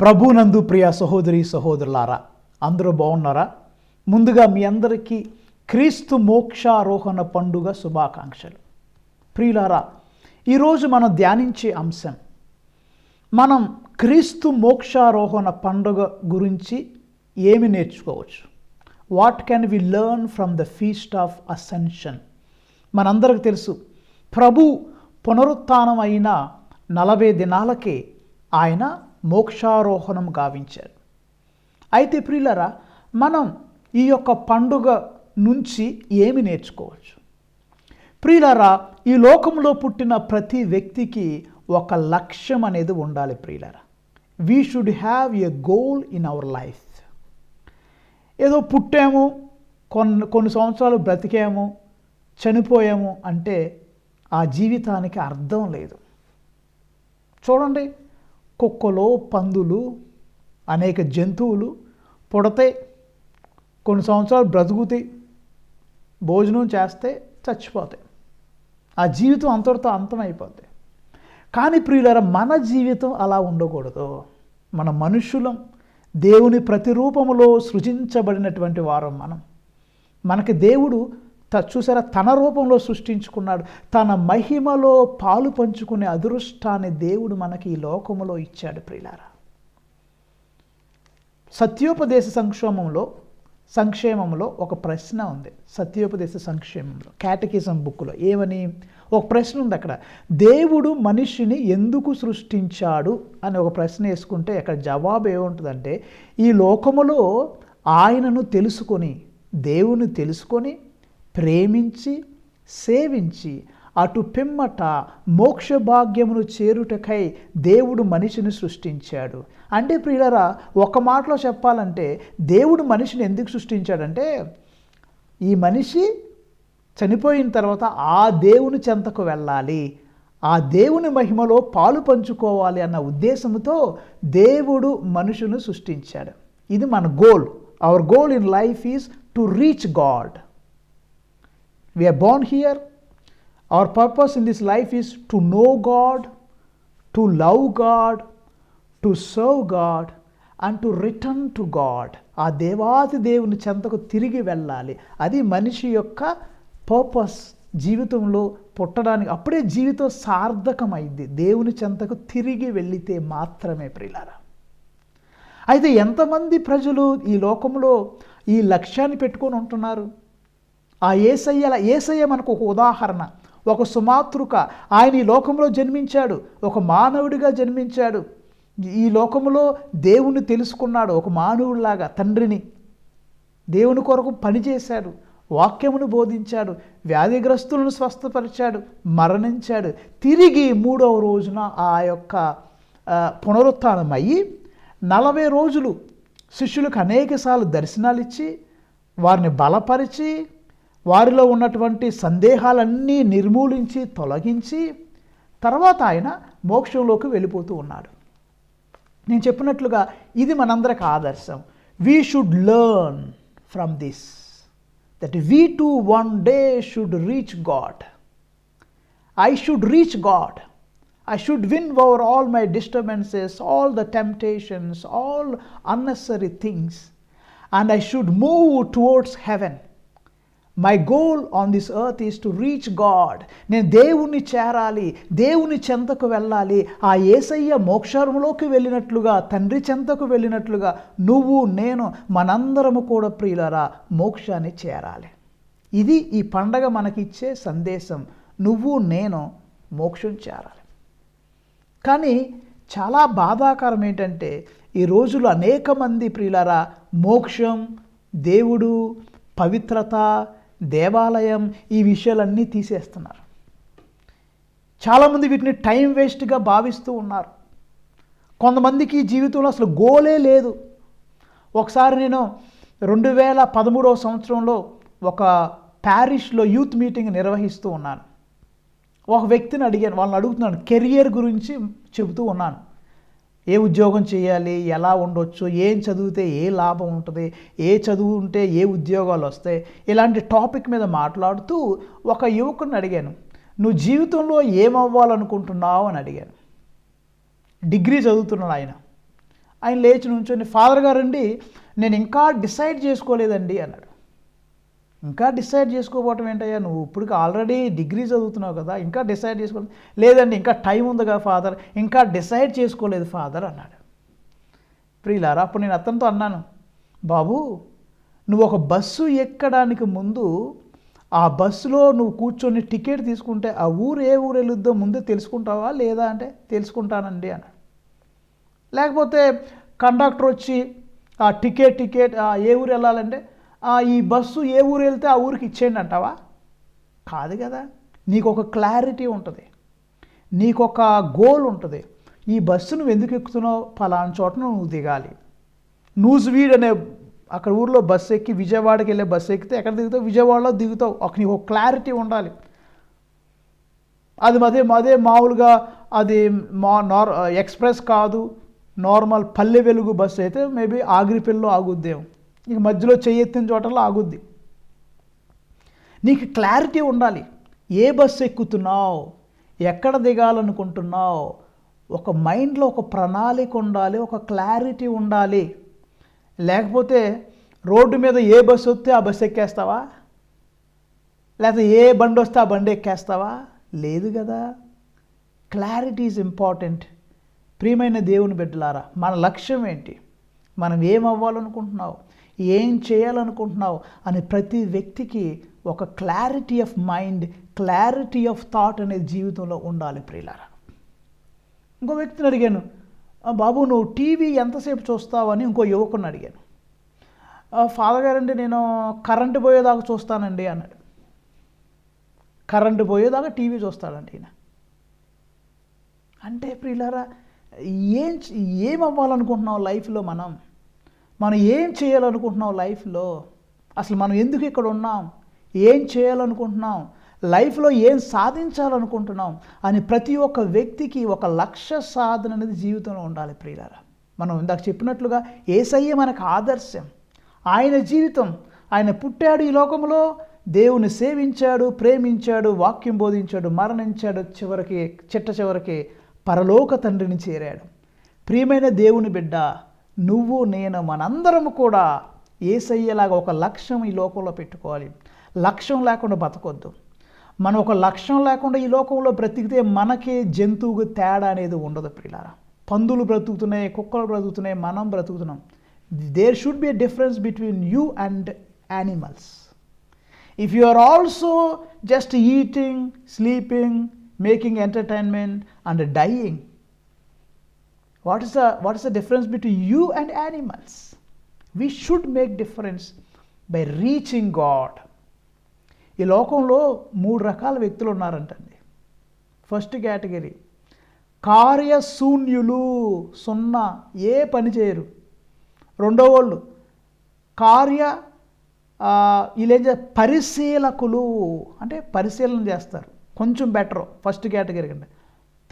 ప్రభునందు ప్రియ సహోదరి సహోదరులారా అందరూ బాగున్నారా? ముందుగా మీ అందరికీ క్రీస్తు మోక్షారోహణ పండుగ శుభాకాంక్షలు. ప్రియులారా ఈరోజు మనం ధ్యానించే అంశం మనం క్రీస్తు మోక్షారోహణ పండుగ గురించి ఏమి నేర్చుకోవచ్చు? What can we learn from the feast of ascension మనందరికి తెలుసు ప్రభు పునరుత్థానం అయిన నలభై దినాలకే ఆయన మోక్షారోహణం గావించారు. అయితే ప్రియులరా మనం ఈ యొక్క పండుగ నుంచి ఏమి నేర్చుకోవచ్చు? ప్రియులరా ఈ లోకంలో పుట్టిన ప్రతి వ్యక్తికి ఒక లక్ష్యం అనేది ఉండాలి ప్రియులరా. We should have a goal in our life ఏదో పుట్టాము కొన్ని కొన్ని సంవత్సరాలు బ్రతికాము చనిపోయాము అంటే ఆ జీవితానికి అర్థం లేదు. చూడండి కుక్కలు పందులు అనేక జంతువులు పుడతాయి. కొన్ని సంవత్సరాలు బ్రతుకుతాయి. భోజనం చేస్తే చచ్చిపోతాయి. ఆ జీవితం అంతటితో అంతమైపోద్ది కానీ ప్రియులర మన జీవితం అలా ఉండకూడదు. మన మనుషులం దేవుని ప్రతిరూపములో సృజించబడినటువంటి వారం మనం. మనకి దేవుడు చూసారా? తన రూపంలో సృష్టించుకున్నాడు. తన మహిమలో పాలు పంచుకునే అదృష్టాన్ని దేవుడు మనకి ఈ లోకములో ఇచ్చాడు ప్రియులారా. సత్యోపదేశ సంక్షోమంలో సంక్షేమంలో ఒక ప్రశ్న ఉంది. సత్యోపదేశ సంక్షేమంలో క్యాటకిజం బుక్లో ఏమని? ఒక ప్రశ్న ఉంది అక్కడ. దేవుడు మనిషిని ఎందుకు సృష్టించాడు అని ఒక ప్రశ్న వేసుకుంటే అక్కడ జవాబు ఏముంటుందంటే ఈ లోకములో ఆయనను తెలుసుకొని దేవుని తెలుసుకొని ప్రేమించి సేవించి అటు పిమ్మట మోక్ష భాగ్యమును చేరుటకై దేవుడు మనిషిని సృష్టించాడు. అంటే ప్రియులరా ఒక మాటలో చెప్పాలంటే దేవుడు మనిషిని ఎందుకు సృష్టించాడంటే ఈ మనిషి చనిపోయిన తర్వాత ఆ దేవుని చెంతకు వెళ్ళాలి. ఆ దేవుని మహిమలో పాలు పంచుకోవాలి అన్న ఉద్దేశంతో దేవుడు మనుషును సృష్టించాడు. ఇది మన goal our goal in life is to reach God we are born here. Our purpose in this life is to know god to love god to serve God and to return to God ఆ దేవాది దేవుని చెంతకు తిరిగి వెళ్ళాలి. అది మనిషి యొక్క purpose జీవితంలో పుట్టడానికి అప్పుడే జీవితం సార్థకమైంది. దేవుని చెంతకు తిరిగి వెళ్ళితే మాత్రమే ప్రియులారా. అయితే ఎంతమంది ప్రజలు ఈ లోకంలో ఈ లక్ష్యాన్ని పెట్టుకొని ఉంటున్నారు? ఆ ఏసయ్యల ఏసయ్య మనకు ఒక ఉదాహరణ. ఒక సుమాతృక. ఆయన ఈ లోకంలో జన్మించాడు. ఒక మానవుడిగా జన్మించాడు. ఈ లోకంలో దేవుణ్ణి తెలుసుకున్నాడు. ఒక మానవుడిలాగా తండ్రిని. దేవుని కొరకు పనిచేశాడు. వాక్యమును బోధించాడు. వ్యాధిగ్రస్తులను స్వస్థపరిచాడు. మరణించాడు. తిరిగి మూడవ రోజున ఆ యొక్క ఆ, అయ్యి నలభై రోజులు శిష్యులకు అనేకసార్లు దర్శనాలు ఇచ్చి వారిని బలపరిచి వారిలో ఉన్నటువంటి సందేహాలన్నీ నిర్మూలించి తొలగించి తర్వాత ఆయన మోక్షంలోకి వెళ్ళిపోతూ ఉన్నారు నేను చెప్పినట్లుగా ఇది మనందరికి ఆదర్శం. We should learn from this that we to one day should reach God I should reach God I should win over all my disturbances all the temptations all unnecessary things and I should move towards heaven my goal on this earth is to reach God నేను దేవుణ్ణి చేరాలి దేవుని చెంతకు వెళ్ళాలి. ఆ ఏసయ్య మోక్షరంలోకి వెళ్ళినట్లుగా తండ్రి చెంతకు వెళ్ళినట్లుగా నువ్వు నేను మనందరము కూడా ప్రియులరా మోక్షాన్ని చేరాలి. ఇది ఈ పండగ మనకిచ్చే సందేశం. నువ్వు నేను మోక్షం చేరాలి. కానీ చాలా బాధాకరం ఏంటంటే ఈ రోజులు అనేక మంది ప్రియులరా మోక్షం దేవుడు పవిత్రత దేవాలయం ఈ విషయాలన్నీ తీసేస్తున్నారు. చాలామంది వీటిని టైం వేస్ట్గా భావిస్తూ ఉన్నారు. కొంతమందికి జీవితంలో అసలు గోలే లేదు. ఒకసారి నేను రెండు వేల పదమూడవ సంవత్సరంలో ఒక ప్యారిష్లో యూత్ మీటింగ్ నిర్వహిస్తూ ఉన్నాను. ఒక వ్యక్తిని అడిగాను వాళ్ళని అడుగుతున్నాను కెరియర్ గురించి చెబుతూ ఉన్నాను. ఏ ఉద్యోగం చేయాలి ఎలా ఉండొచ్చు ఏం చదివితే ఏ లాభం ఉంటుంది ఏ చదువు ఉంటే ఏ ఉద్యోగాలు వస్తాయి ఇలాంటి టాపిక్ మీద మాట్లాడుతూ ఒక యువకుని అడిగాను. నువ్వు జీవితంలో ఏమవ్వాలనుకుంటున్నావు? అని అడిగాను. డిగ్రీ చదువుతున్నాడు ఆయన. ఆయన లేచి నుంచొని ఫాదర్ గారండి నేను ఇంకా డిసైడ్ చేసుకోలేదండి అన్నాడు. ఇంకా డిసైడ్ చేసుకోకపోవటం ఏంటయ్యా? నువ్వు ఇప్పటికి ఆల్రెడీ డిగ్రీ చదువుతున్నావు కదా ఇంకా డిసైడ్ చేసుకోలేదు లేదండి ఇంకా టైం ఉందిగా ఫాదర్ ఇంకా డిసైడ్ చేసుకోలేదు ఫాదర్ అన్నాడు. ప్రియులారా అప్పుడు నేను అతనితో అన్నాను బాబు నువ్వు ఒక బస్సు ఎక్కడానికి ముందు ఆ బస్సులో నువ్వు కూర్చొని టికెట్ తీసుకుంటే ఆ ఊరు ఏ ఊరు వెళ్ళొద్దో ముందే తెలుసుకుంటావా లేదా అంటే తెలుసుకుంటానండి అన్నాడు. లేకపోతే కండక్టర్ వచ్చి ఆ టికెట్ టికెట్ ఏ ఊరు వెళ్ళాలంటే ఈ బస్సు ఏ ఊరు వెళ్తే ఆ ఊరికి ఇచ్చేయండి అంటావా కాదు కదా. నీకు ఒక క్లారిటీ ఉంటుంది. నీకు ఒక గోల్ ఉంటుంది. ఈ బస్సు నువ్వు ఎందుకు ఎక్కుతున్నావు? ఫలానా చోట నువ్వు దిగాలి. న్యూస్ వీడ్ అనే అక్కడ ఊర్లో బస్సు ఎక్కి విజయవాడకి వెళ్ళే బస్సు ఎక్కితే ఎక్కడ దిగుతావు? విజయవాడలో దిగుతావు. ఒక నీకు ఒక క్లారిటీ ఉండాలి. అది అదే అదే మామూలుగా అది మా నార్ ఎక్స్ప్రెస్ కాదు. నార్మల్ పల్లె వెలుగు బస్సు అయితే మేబీ ఆగిరిపల్లిలో ఆగుద్దేమో. నీకు మధ్యలో చేయెత్తిన చోటలో ఆగుద్ది. నీకు క్లారిటీ ఉండాలి. ఏ బస్సు ఎక్కుతున్నావు? ఎక్కడ దిగాలనుకుంటున్నావు? ఒక మైండ్లో ఒక ప్రణాళిక ఉండాలి ఒక క్లారిటీ ఉండాలి. లేకపోతే రోడ్డు మీద ఏ బస్సు వస్తే ఆ బస్సు ఎక్కేస్తావా? లేకపోతే ఏ బండి వస్తే ఆ బండి ఎక్కేస్తావా? లేదు కదా. Clarity is important. ప్రియమైన దేవుని బిడ్డలారా మన లక్ష్యం ఏంటి? మనం ఏం అవ్వాలనుకుంటున్నావు ఏం చేయాలనుకుంటున్నావు అని ప్రతి వ్యక్తికి ఒక clarity of mind clarity of thought అనేది జీవితంలో ఉండాలి ప్రియులారా. ఇంకో వ్యక్తిని అడిగాను బాబు నువ్వు టీవీ ఎంతసేపు చూస్తావని ఇంకో యువకుని అడిగాను. ఫాదర్ గారండి నేను కరెంటు పోయేదాకా చూస్తానండి అన్నాడు. కరెంటు పోయేదాకా టీవీ చూస్తాడండి ఈయన. అంటే ప్రియులారా ఏం ఏమవ్వాలనుకుంటున్నావు ఏం అవ్వాలనుకుంటున్నాం లైఫ్లో మనం? మనం ఏం చేయాలనుకుంటున్నాం లైఫ్లో? అసలు మనం ఎందుకు ఇక్కడ ఉన్నాం? ఏం చేయాలనుకుంటున్నాం? లైఫ్లో ఏం సాధించాలనుకుంటున్నాం? అని ప్రతి ఒక్క వ్యక్తికి ఒక లక్ష్య సాధన అనేది జీవితంలో ఉండాలి ప్రియులారా. మనం ఇందాక చెప్పినట్లుగా ఏసయ్య మనకు ఆదర్శం. ఆయన జీవితం ఆయన పుట్టాడు ఈ లోకంలో దేవుని సేవించాడు ప్రేమించాడు వాక్యం బోధించాడు మరణించాడు చివరికి చిట్ట చివరికి పరలోక తండ్రిని చేరాడు. ప్రియమైన దేవుని బిడ్డ నువ్వు నేను మనందరము కూడా ఏసయ్యేలాగా ఒక లక్ష్యం ఈ లోకంలో పెట్టుకోవాలి. లక్ష్యం లేకుండా బతకొద్దు. మనం ఒక లక్ష్యం లేకుండా ఈ లోకంలో బ్రతికితే మనకే జంతువుకు తేడా అనేది ఉండదు ప్రియులారా. పందులు బ్రతుకుతున్నాయి కుక్కలు బ్రతుకుతున్నాయి మనం బ్రతుకుతున్నాం. There should be a difference between you and animals if you are also just eating sleeping making entertainment and dying what is the what is the difference between you and animals? We should make difference by reaching God. ఈ లోకంలో మూడు రకాల వ్యక్తులు ఉన్నారంటండి. First category కార్యశూన్యులు. సున్నా ఏ పని చేయరు. రెండో వాళ్ళు కార్య ఆ, వీళ్ళు ఏం చేస్తారు? పరిశీలకులు. అంటే పరిశీలన చేస్తారు. కొంచెం బెటర్ ఫస్ట్ కేటగిరీ కంటే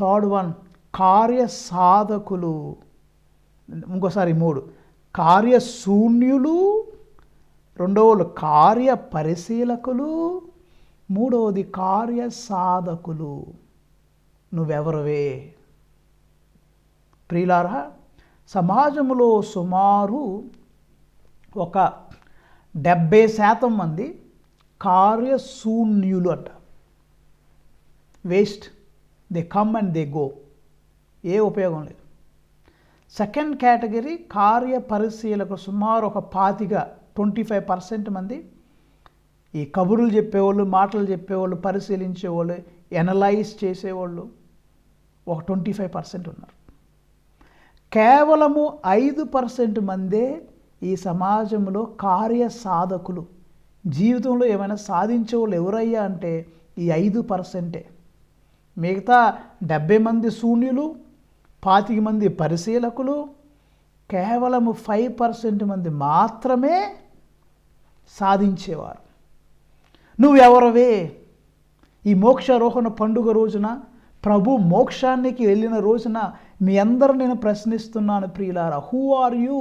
థర్డ్ వన్ కార్య సాధకులు ఇంకోసారి మూడు కార్యశూన్యులు రెండవ కార్య పరిశీలకులు మూడవది కార్య సాధకులు ప్రియులారా సమాజంలో సుమారు ఒక డెబ్బై శాతం మంది కార్యశూన్యులు అంట. Waste. They come and they go ఏ ఉపయోగం లేదు. సెకండ్ కేటగిరీ కార్య పరిశీలకు సుమారు ఒక పాతిక ట్వంటీ ఫైవ్ పర్సెంట్ మంది ఈ కబుర్లు చెప్పేవాళ్ళు మాటలు చెప్పేవాళ్ళు పరిశీలించేవాళ్ళు ఎనలైజ్ చేసేవాళ్ళు ఒక ట్వంటీ ఫైవ్ పర్సెంట్ ఉన్నారు. కేవలము ఐదు పర్సెంట్ మందే ఈ సమాజంలో కార్య సాధకులు. జీవితంలో ఏమైనా సాధించే వాళ్ళు ఎవరయ్యా అంటే ఈ ఐదు పర్సెంటే. మిగతా డెబ్బై మంది శూన్యులు పాతిక మంది పరిశీలకులు కేవలము ఫైవ్ పర్సెంట్ మంది మాత్రమే సాధించేవారు. నువ్వెవరవే? ఈ మోక్షారోహణ పండుగ రోజున ప్రభు మోక్షానికి వెళ్ళిన రోజున మీ అందరూ నేను ప్రశ్నిస్తున్నాను ప్రియులారా. హూ ఆర్ యూ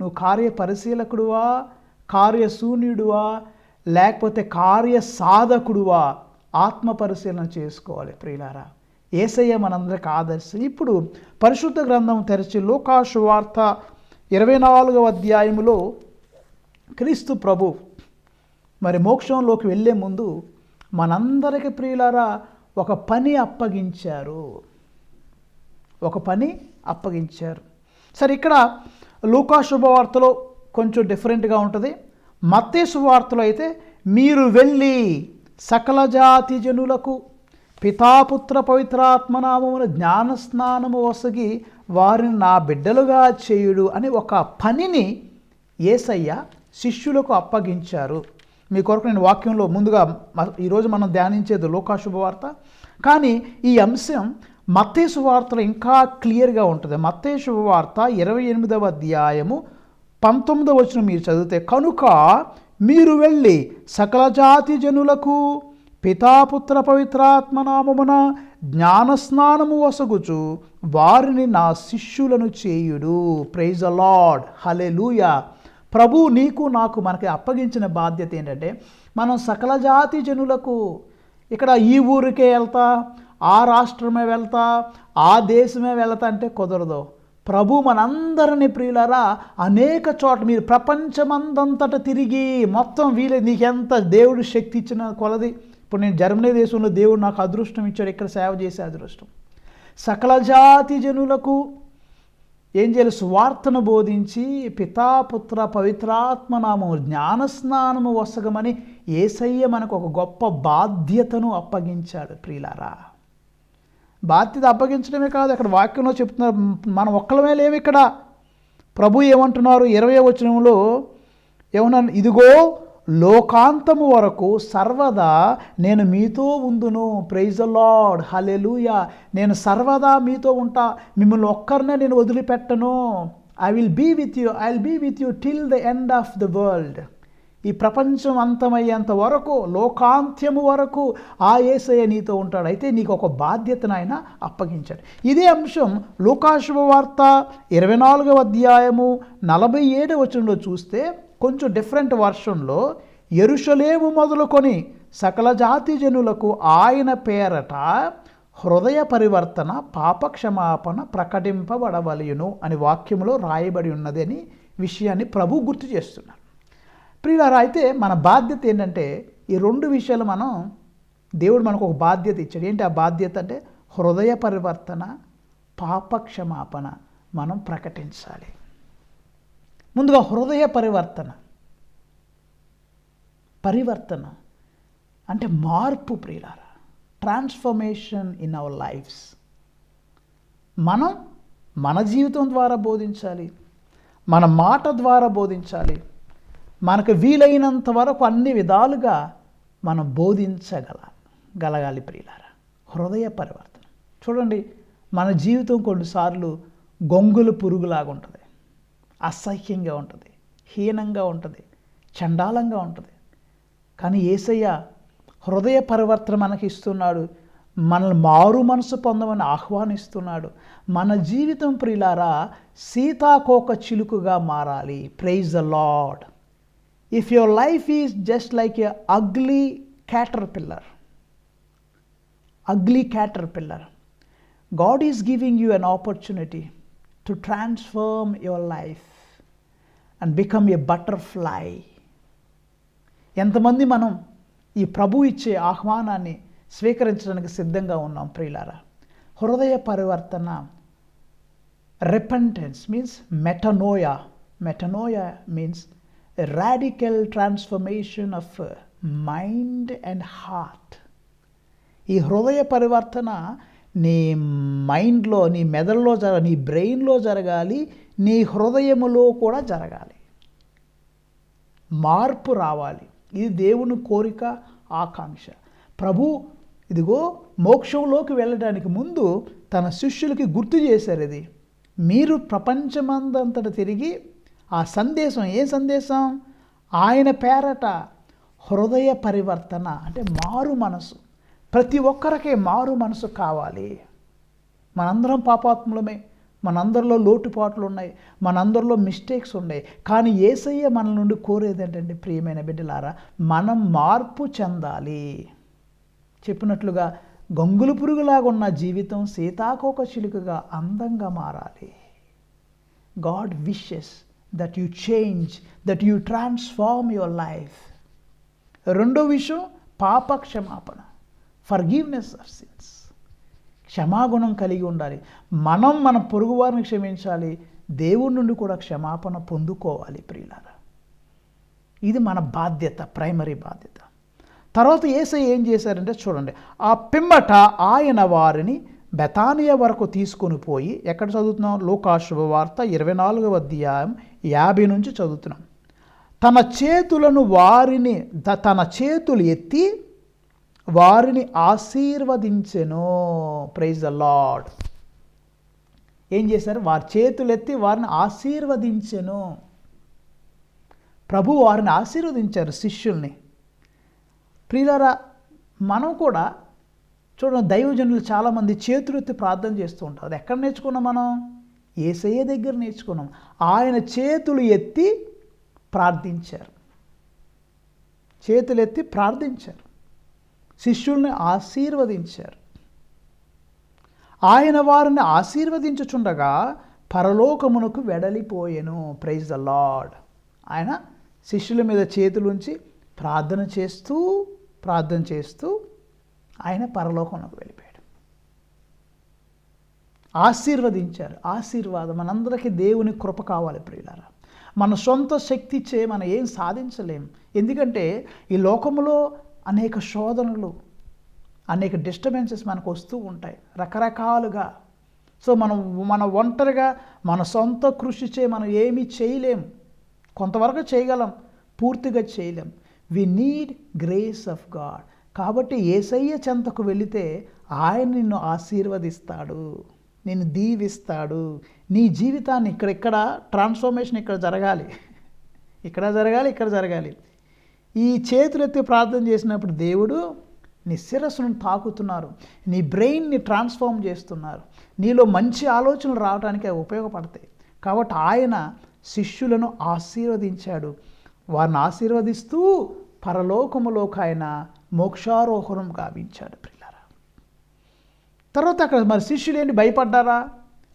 నువ్వు కార్య పరిశీలకుడువా కార్యశూన్యుడువా లేకపోతే కార్య సాధకుడువా ఆత్మ పరిశీలన చేసుకోవాలి ప్రియులారా. ఏసయ్య మనందరికి ఆదర్శం. ఇప్పుడు పరిశుద్ధ గ్రంథం తెరిచి లోకాశు వార్త ఇరవై నాలుగవ అధ్యాయములో క్రీస్తు ప్రభు మరి మోక్షంలోకి వెళ్ళే ముందు మనందరికి ప్రియులారా ఒక పని అప్పగించారు. ఒక పని అప్పగించారు. సరే ఇక్కడ లూకా శుభవార్తలో కొంచెం డిఫరెంట్గా ఉంటుంది. మత్తే శుభవార్తలో అయితే మీరు వెళ్ళి సకల జాతి జనులకు పితాపుత్ర పవిత్రాత్మనామమున జ్ఞానస్నానము వసగి వారిని నా బిడ్డలుగా చేయుడు అని ఒక పనిని ఏసయ్య శిష్యులకు అప్పగించారు. మీ కొరకు నేను వాక్యంలో ముందుగా ఈరోజు మనం ధ్యానించేది లోకాశుభవార్త కానీ ఈ అంశం మత్తే వార్తలో ఇంకా క్లియర్గా ఉంటుంది. మత్తే శుభవార్త ఇరవై ఎనిమిదవ అధ్యాయము పంతొమ్మిదవ వచ్చిన మీరు చదివితే కనుక మీరు వెళ్ళి సకల జాతి జనులకు పితాపుత్ర పవిత్రాత్మనామమున జ్ఞానస్నానము వసగుచు వారిని నా శిష్యులను చేయుడు. ప్రైజ్ అలాడ్ హలెలూయా ప్రభు నీకు నాకు మనకి అప్పగించిన బాధ్యత ఏంటంటే మనం సకల జాతి జనులకు ఇక్కడ ఈ ఊరికే వెళ్తా ఆ రాష్ట్రమే వెళ్తా ఆ దేశమే వెళ్తా అంటే కుదరదు. ప్రభు మనందరిని ప్రియులరా అనేక చోట్ల మీరు ప్రపంచమందంతట తిరిగి మొత్తం వీలే నీకెంత దేవుడు శక్తి ఇచ్చిన కొలది. ఇప్పుడు నేను జర్మనీ దేశంలో దేవుడు నాకు అదృష్టం ఇచ్చాడు. ఇక్కడ సేవ చేసే అదృష్టం? సకల జాతి జనులకు ఏం చేయాలి? సువార్తను బోధించి పితాపుత్ర పవిత్రాత్మనామము జ్ఞానస్నానము వసగమని ఏసయ్య మనకు ఒక గొప్ప బాధ్యతను అప్పగించాడు. ప్రియులారా బాధ్యత అప్పగించడమే కాదు అక్కడ వాక్యంలో చెప్తున్నారు. మనం ఒక్కలమే లేవు ఇక్కడ. ప్రభు ఏమంటున్నారు? ఇరవై వచనంలో ఏమన్నా ఇదిగో లోకాంతము వరకు సర్వదా నేను మీతో ఉందును. ప్రైజ్ లార్డ్ హలెలుయా నేను సర్వదా మీతో ఉంటా. మిమ్మల్ని ఒక్కరినే నేను వదిలిపెట్టను. I will be with you I will be with you till the end of the world ఈ ప్రపంచం అంతమయ్యేంత వరకు లోకాంత్యము వరకు ఆ ఏసయ్య నీతో ఉంటాడు. అయితే నీకు ఒక బాధ్యతను ఆయన అప్పగించాడు. ఇదే అంశం లోకాశుభ వార్త ఇరవై నాలుగవ అధ్యాయము నలభై ఏడు వచనంలో చూస్తే కొంచెం డిఫరెంట్ వర్షన్లో ఎరుషలేము మొదలుకొని సకల జాతి జనులకు ఆయన పేరట హృదయ పరివర్తన పాపక్షమాపణ ప్రకటింపబడవలయును అని వాక్యంలో రాయబడి ఉన్నది అని విషయాన్ని ప్రభు గుర్తు చేస్తున్నారు. ప్రియులారా అయితే మన బాధ్యత ఏంటంటే ఈ రెండు విషయాలు మనం దేవుడు మనకు ఒక బాధ్యత ఇచ్చాడు. ఏంటి ఆ బాధ్యత అంటే హృదయ పరివర్తన పాపక్షమాపణ మనం ప్రకటించాలి. ముందుగా హృదయ పరివర్తన. పరివర్తన. అంటే మార్పు ప్రియులారా. ట్రాన్స్ఫర్మేషన్ ఇన్ అవర్ లైఫ్స్ మనం మన జీవితం ద్వారా బోధించాలి. మన మాట ద్వారా బోధించాలి. మనకు వీలైనంత వరకు అన్ని విధాలుగా మనం బోధించగల గలగాలి ప్రియులారా. హృదయ పరివర్తన. చూడండి మన జీవితం కొన్నిసార్లు గొంగుల పురుగులాగా ఉంటుంది అసహ్యంగా ఉంటుంది హీనంగా ఉంటుంది చండాలంగా ఉంటుంది. కానీ ఏసయ్య హృదయ పరివర్తన మనకి ఇస్తున్నాడు మనల్ని మారు మనసు పొందమని ఆహ్వానిస్తున్నాడు. మన జీవితం ప్రిలారా సీతాకోక చిలుకుగా మారాలి. Praise the lord if your life is just like a ugly caterpillar ugly caterpillar God is giving you an opportunity to transform your life and become a butterfly ఎంతమంది మనం ఈ ప్రభు ఇచ్చే ఆహ్వానాన్ని స్వీకరించడానికి సిద్ధంగా ఉన్నాం ప్రియులారా. హృదయ పరివర్తన repentance means metanoia. Metanoia means a radical transformation of and mind and heart. ఈ హృదయ పరివర్తన నీ మైండ్లో నీ మెదడులో జర నీ బ్రెయిన్లో జరగాలి నీ హృదయములో కూడా జరగాలి. మార్పు రావాలి. ఇది దేవుని కోరిక ఆకాంక్ష. ప్రభు ఇదిగో మోక్షంలోకి వెళ్ళడానికి ముందు తన శిష్యులకి గుర్తు చేశారు ఇది. మీరు ప్రపంచమందంతట తిరిగి ఆ సందేశం ఏ సందేశం? ఆయన పేరట హృదయ పరివర్తన అంటే మారు మనసు. ప్రతి ఒక్కరికే మారు మనసు కావాలి. మనందరం పాపాత్ములమే. మనందరిలో లోటుపాట్లు ఉన్నాయి. మనందరిలో మిస్టేక్స్ ఉన్నాయి. కానీ ఏసయ్య మన నుండి కోరేది ఏంటంటే ప్రియమైన బిడ్డలారా? మనం మార్పు చెందాలి. చెప్పినట్లుగా గంగులు పురుగులాగా ఉన్న జీవితం సీతాకోక చిలుకగా అందంగా మారాలి. God wishes that you change that you transform your life రెండో విషయం పాప క్షమాపణ ఫర్గివ్నెస్ ఆఫ్ సిన్స్ క్షమాగుణం కలిగి ఉండాలి. మనం మన పొరుగువారిని క్షమించాలి. దేవుడి నుండి కూడా క్షమాపణ పొందుకోవాలి ప్రియులారా. ఇది మన బాధ్యత ప్రైమరీ బాధ్యత. తర్వాత ఏసై ఏం చేశారంటే చూడండి. ఆ పిమ్మట ఆయన వారిని బెతానియా వరకు తీసుకొని పోయి ఎక్కడ చదువుతున్నాం? లోకాశుభ వార్త ఇరవై నాలుగవ అధ్యాయం యాభై నుంచి చదువుతున్నాం. తన చేతులను వారిని తన చేతులు ఎత్తి వారిని ఆశీర్వదించెను. ప్రైజ్ ద లాడ్ ఏం చేశారు? వారి చేతులు ఎత్తి వారిని ఆశీర్వదించెను. ప్రభు వారిని ఆశీర్వదించారు శిష్యుల్ని. ప్రియులారా మనం కూడా చూడండి దైవజనులు చాలామంది చేతులెత్తి ప్రార్థన చేస్తూ ఉంటారు. అది ఎక్కడ నేర్చుకున్నాం మనం? ఏసయ్య దగ్గర నేర్చుకున్నాం. ఆయన చేతులు ఎత్తి ప్రార్థించారు. చేతులెత్తి ప్రార్థించారు. శిష్యుల్ని ఆశీర్వదించారు. ఆయన వారిని ఆశీర్వదించుచుండగా పరలోకమునకు వెడలిపోయెను. ప్రైజ్ ద లాడ్ ఆయన శిష్యుల మీద చేతులుంచి ప్రార్థన చేస్తూ ప్రార్థన చేస్తూ ఆయన పరలోకంలోకి వెళ్ళిపోయాడు. ఆశీర్వదించారు. ఆశీర్వాదం మనందరికీ దేవుని కృప కావాలి ప్రియులారా. మన సొంత శక్తిచే మనం ఏం సాధించలేం. ఎందుకంటే ఈ లోకంలో అనేక శోధనలు అనేక డిస్టర్బెన్సెస్ మనకు వస్తూ ఉంటాయి రకరకాలుగా. సో మనం మన ఒంటరిగా మన సొంత కృషి చే మనం ఏమీ చేయలేం. కొంతవరకు చేయగలం పూర్తిగా చేయలేం. We need grace of God కాబట్టి ఏసయ్య చెంతకు వెళితే ఆయన నిన్ను ఆశీర్వదిస్తాడు నిన్ను దీవిస్తాడు. నీ జీవితాన్ని ఇక్కడ ఇక్కడ ట్రాన్స్ఫర్మేషన్ ఇక్కడ జరగాలి. ఇక్కడ జరగాలి ఇక్కడ జరగాలి. ఈ చేతులెత్తి ప్రార్థన చేసినప్పుడు దేవుడు నీ శిరస్సును తాకుతున్నారు నీ బ్రెయిన్ని ట్రాన్స్ఫార్మ్ చేస్తున్నారు. నీలో మంచి ఆలోచనలు రావడానికి అవి ఉపయోగపడతాయి. కాబట్టి ఆయన శిష్యులను ఆశీర్వదించాడు. వారిని ఆశీర్వదిస్తూ పరలోకములోకి ఆయన మోక్షారోహణం గావించాడు పిల్లరా తర్వాత అక్కడ మరి శిష్యులేని భయపడ్డారా?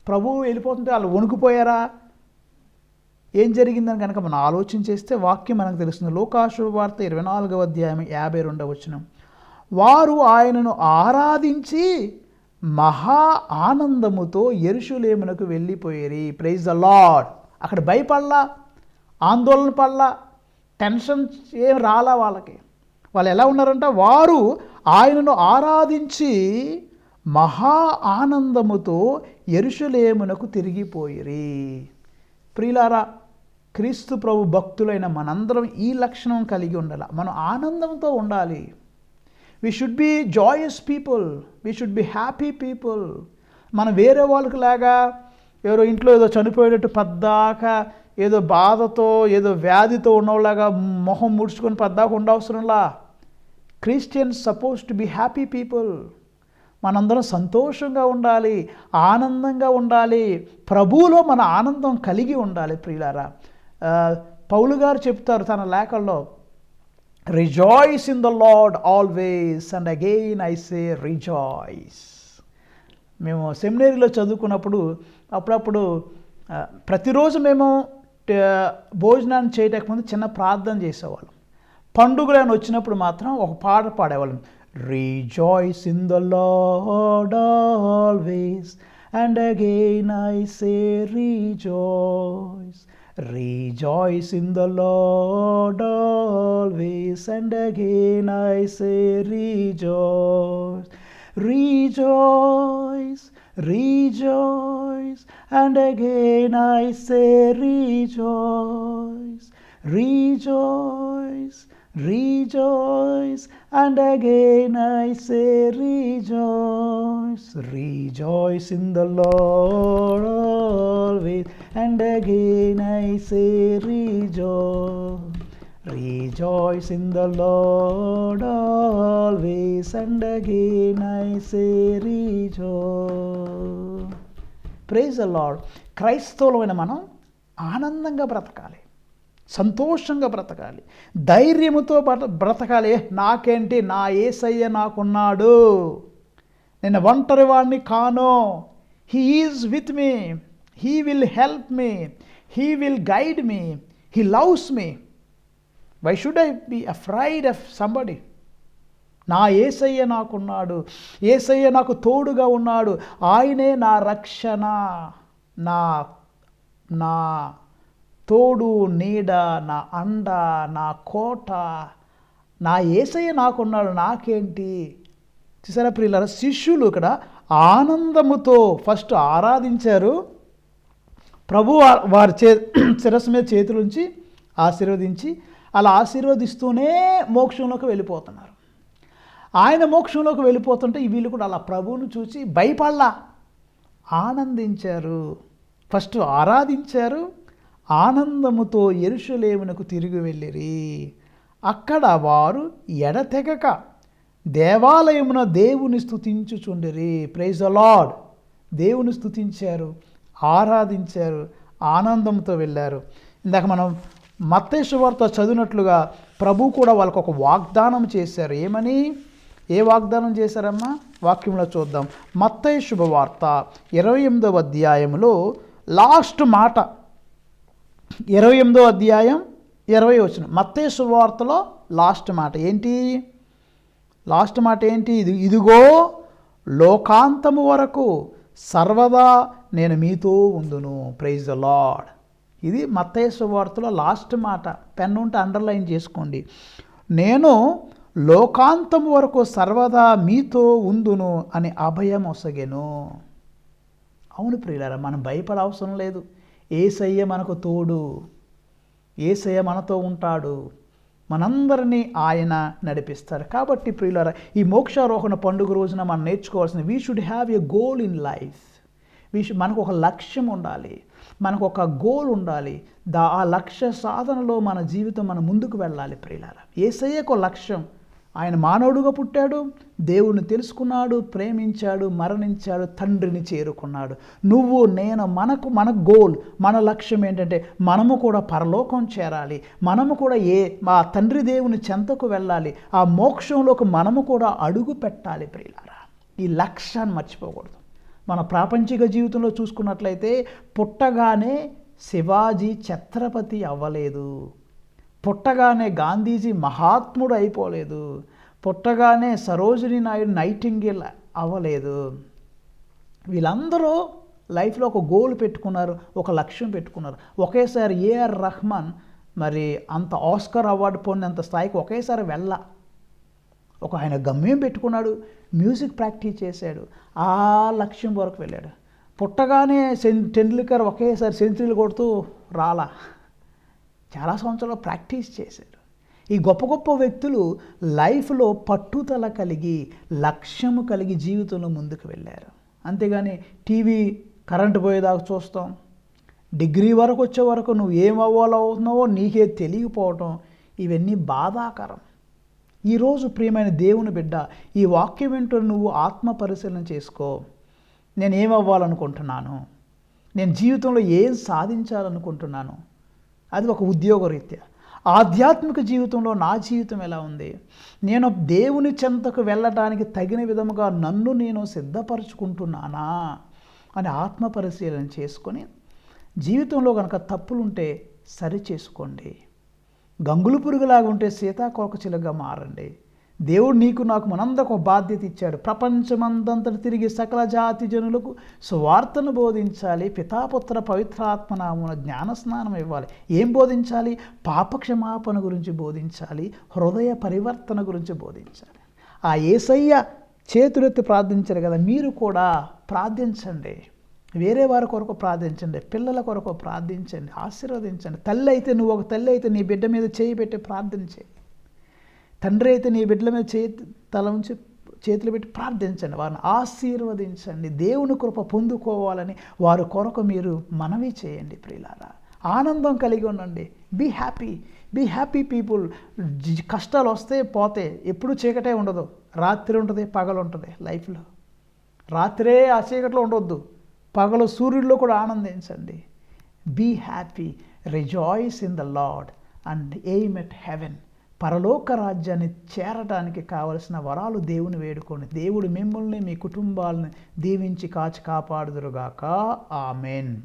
ప్రభువు వెళ్ళిపోతుంటే వాళ్ళు వణుకుపోయారా? ఏం జరిగిందని కనుక మనం ఆలోచన చేస్తే వాక్యం మనకు తెలుస్తుంది. లోకాశు వార్త ఇరవై నాలుగవ అధ్యాయం యాభై రెండవ వచనం. వారు ఆయనను ఆరాధించి మహా ఆనందముతో ఎరుషులేమునకు వెళ్ళిపోయేరి. ప్రైజ్ ద లాడ్ అక్కడ భయపడలా ఆందోళన పడలా టెన్షన్ ఏం రాలా వాళ్ళకి. వాళ్ళు ఎలా ఉన్నారంటే? వారు ఆయనను ఆరాధించి మహా ఆనందముతో ఎరుషులేమునకు తిరిగిపోయిరి. ప్రియులారా క్రీస్తు ప్రభు భక్తులైన మనందరం ఈ లక్షణం కలిగి ఉండాలి? మనం ఆనందంతో ఉండాలి. We should be joyous people we should be happy people మనం వేరే వాళ్ళకి లాగా ఎవరో ఇంట్లో ఏదో చనిపోయేటట్టు పద్దాక ఏదో బాధతో ఏదో వ్యాధితో ఉన్నవాళ్ళగా మొహం ముడుచుకొని పద్దాక ఉండవసరంలా? Christians suppose to be happy people మనందరం సంతోషంగా ఉండాలి ఆనందంగా ఉండాలి. ప్రభువులో మన ఆనందం కలిగి ఉండాలి ప్రియులారా. పౌలు గారు చెప్తారు తన లేఖల్లో rejoice in the Lord always and again I say rejoice మేము సెమినరీలో చదువుకున్నప్పుడు అప్పుడప్పుడు ప్రతిరోజు మేము భోజనాన్ని చేయటకు ముందు చిన్న ప్రార్థన చేసేవాళ్ళం. పండుగలు అని వచ్చినప్పుడు మాత్రం ఒక పాట పాడేవాళ్ళం. Rejoice in the Lord always and again I say rejoice Rejoice in the Lord always, and again I say, Rejoice, rejoice, rejoice, and again I say, Rejoice, rejoice, rejoice, and again I say rejoice, rejoice in the Lord always, and again I say rejoice. Rejoice in the Lord always, and again I say rejoice. Praise the lord క్రైస్తవులమైన మనం ఆనందంగా బ్రతకాలి సంతోషంగా బ్రతకాలి. ధైర్యముతో బ్రత బ్రతకాలి. నాకేంటి? నా ఏసయ్య నాకున్నాడు. నేను ఒంటరి వాడిని కాను. He is with me. He will help me. He will guide me. He loves me. Why should I be afraid of somebody నా ఏసయ్య నాకున్నాడు. ఏసయ్య నాకు తోడుగా ఉన్నాడు. ఆయనే నా రక్షణ. నా నా తోడు నీడ నా అండ నా కోట నా ఏసయ్య నాకున్నాడు నాకేంటి? చూసారా ప్రియుల శిష్యులు ఇక్కడ ఆనందముతో ఫస్ట్ ఆరాధించారు. ప్రభు వారి చే శిరస్సు మీద చేతులుంచి ఆశీర్వదించి అలా ఆశీర్వదిస్తూనే మోక్షంలోకి వెళ్ళిపోతున్నారు. ఆయన మోక్షంలోకి వెళ్ళిపోతుంటే వీళ్ళు కూడా అలా ప్రభువును చూసి భయపడలా. ఆనందించారు. ఫస్ట్ ఆరాధించారు. ఆనందముతో ఎరుషలేమునకు తిరిగి వెళ్ళిరి. అక్కడ వారు ఎడతెగక దేవాలయమున దేవుని స్థుతించుచుండిరి ప్రైజ్ అలాడ్ దేవుని స్థుతించారు ఆరాధించారు ఆనందంతో వెళ్ళారు. ఇందాక మనం మత్తేశ్వర్త చదివినట్లుగా ప్రభు కూడా వాళ్ళకు ఒక వాగ్దానం చేశారు. ఏమని? ఏ వాగ్దానం చేశారమ్మా? వాక్యంలో చూద్దాం. మత్తయ్య శుభవార్త ఇరవై ఎనిమిదవ అధ్యాయంలో లాస్ట్ మాట ఇరవై ఎనిమిదో అధ్యాయం ఇరవై వచ్చిన మత్తే శుభవార్తలో లాస్ట్ మాట ఏంటి? లాస్ట్ మాట ఏంటి? ఇది ఇదిగో లోకాంతము వరకు సర్వదా నేను మీతో ఉందును ప్రైజ్ ద లాడ్ ఇది మత్తయ్య శుభవార్తలో లాస్ట్ మాట. పెన్ ఉంటే అండర్లైన్ చేసుకోండి. నేను లోకాంతం వరకు సర్వదా మీతో ఉందును అని అభయం ఒసగెను. అవును ప్రియులారా మనం భయపడ అవసరం లేదు. ఏసయ్య మనకు తోడు ఏసయ్య మనతో ఉంటాడు మనందరినీ ఆయన నడిపిస్తారు. కాబట్టి ప్రియులారా ఈ మోక్షారోహణ పండుగ రోజున మనం నేర్చుకోవాల్సిన we should have a goal in life we should మనకు ఒక లక్ష్యం ఉండాలి. మనకు ఒక గోల్ ఉండాలి. దా ఆ లక్ష్య సాధనలో మన జీవితం మనం ముందుకు వెళ్ళాలి ప్రియులారా. ఏసయ్యకు ఒక లక్ష్యం. ఆయన మానవుడుగా పుట్టాడు దేవుణ్ణి తెలుసుకున్నాడు ప్రేమించాడు మరణించాడు తండ్రిని చేరుకున్నాడు. నువ్వు నేను మనకు మన గోల్ మన లక్ష్యం ఏంటంటే మనము కూడా పరలోకం చేరాలి. మనము కూడా ఏ మా తండ్రి దేవుని చెంతకు వెళ్ళాలి. ఆ మోక్షంలోకి మనము కూడా అడుగు పెట్టాలి ప్రియులారా. ఈ లక్ష్యాన్ని మర్చిపోకూడదు. మన ప్రాపంచిక జీవితంలో చూసుకున్నట్లయితే పుట్టగానే శివాజీ ఛత్రపతి అవ్వలేదు. పుట్టగానే గాంధీజీ మహాత్ముడు అయిపోలేదు పుట్టగానే సరోజిని నాయుడు నైటింగిల్ అవ్వలేదు. వీళ్ళందరూ లైఫ్లో ఒక గోల్ పెట్టుకున్నారు ఒక లక్ష్యం పెట్టుకున్నారు. ఒకేసారి ఏఆర్ రహ్మాన్ మరి అంత ఆస్కర్ అవార్డు పొందినంత స్థాయికి ఒకేసారి వెళ్ళ. ఒక ఆయన గమ్యం పెట్టుకున్నాడు మ్యూజిక్ ప్రాక్టీస్ చేశాడు ఆ లక్ష్యం వరకు వెళ్ళాడు. పుట్టగానే సెన్ టెండూల్కర్ ఒకేసారి సెంచరీలు కొడుతూ రాలా. చాలా సంవత్సరాలు ప్రాక్టీస్ చేశారు. ఈ గొప్ప గొప్ప వ్యక్తులు లైఫ్లో పట్టుదల కలిగి లక్ష్యము కలిగి జీవితంలో ముందుకు వెళ్ళారు. అంతేగాని టీవీ కరెంటు పోయేదాకా చూస్తాం. డిగ్రీ వరకు వచ్చే వరకు నువ్వు ఏం అవ్వాలవుతున్నావో నీకే తెలియకపోవటం ఇవన్నీ బాధాకరం. ఈరోజు ప్రియమైన దేవుని బిడ్డ ఈ వాక్యం ఏంటో నువ్వు ఆత్మ పరిశీలన చేసుకో. నేను ఏమవ్వాలనుకుంటున్నాను నేను జీవితంలో ఏం సాధించాలనుకుంటున్నాను? అది ఒక ఉద్యోగ రీత్యా. ఆధ్యాత్మిక జీవితంలో నా జీవితం ఎలా ఉంది? నేను దేవుని చెంతకు వెళ్ళటానికి తగిన విధముగా నన్ను నేను సిద్ధపరచుకుంటున్నానా అని ఆత్మ పరిశీలన చేసుకొని జీవితంలో కనుక తప్పులుంటే సరి చేసుకోండి గంగులు పురుగులాగా ఉంటే సీతాకోకచిలుగా మారండి. దేవుడు నీకు నాకు మనందరికి ఒక బాధ్యత ఇచ్చాడు. ప్రపంచమందంతటి తిరిగి సకల జాతి జనులకు సువార్తను బోధించాలి. పితాపుత్ర పవిత్రాత్మనామున జ్ఞానస్నానం ఇవ్వాలి. ఏం బోధించాలి? పాపక్షమాపణ గురించి బోధించాలి. హృదయ పరివర్తన గురించి బోధించాలి. ఆ ఏసయ్య చేతులెత్తి ప్రార్థించారు కదా మీరు కూడా ప్రార్థించండి. వేరే వారి కొరకు ప్రార్థించండి. పిల్లల కొరకు ప్రార్థించండి. ఆశీర్వదించండి. తల్లి అయితే నువ్వు ఒక తల్లి అయితే నీ బిడ్డ మీద చేయి పెట్టి ప్రార్థన చేయి తండ్రి అయితే నీ బిడ్డల మీద చేతి తల ఉంచి చేతులు పెట్టి ప్రార్థించండి. వారిని ఆశీర్వదించండి. దేవుని కృప పొందుకోవాలని వారి కొరకు మీరు మనవి చేయండి ప్రియులారా. ఆనందం కలిగి ఉండండి. Be happy be happy people కష్టాలు వస్తే పోతే ఎప్పుడు చీకటే ఉండదు. రాత్రి ఉంటుంది పగలు ఉంటుంది లైఫ్లో. రాత్రే ఆ చీకట్లో ఉండొద్దు. పగలు సూర్యుడిలో కూడా ఆనందించండి. Be happy rejoice in the Lord and aim at heaven పరలోక రాజ్యాన్ని చేరటానికి కావలసిన వరాలు దేవుని వేడుకోండి. దేవుడు మిమ్మల్ని మీ కుటుంబాలను దీవించి కాచి కాపాడుదురుగాక. ఆమెన్.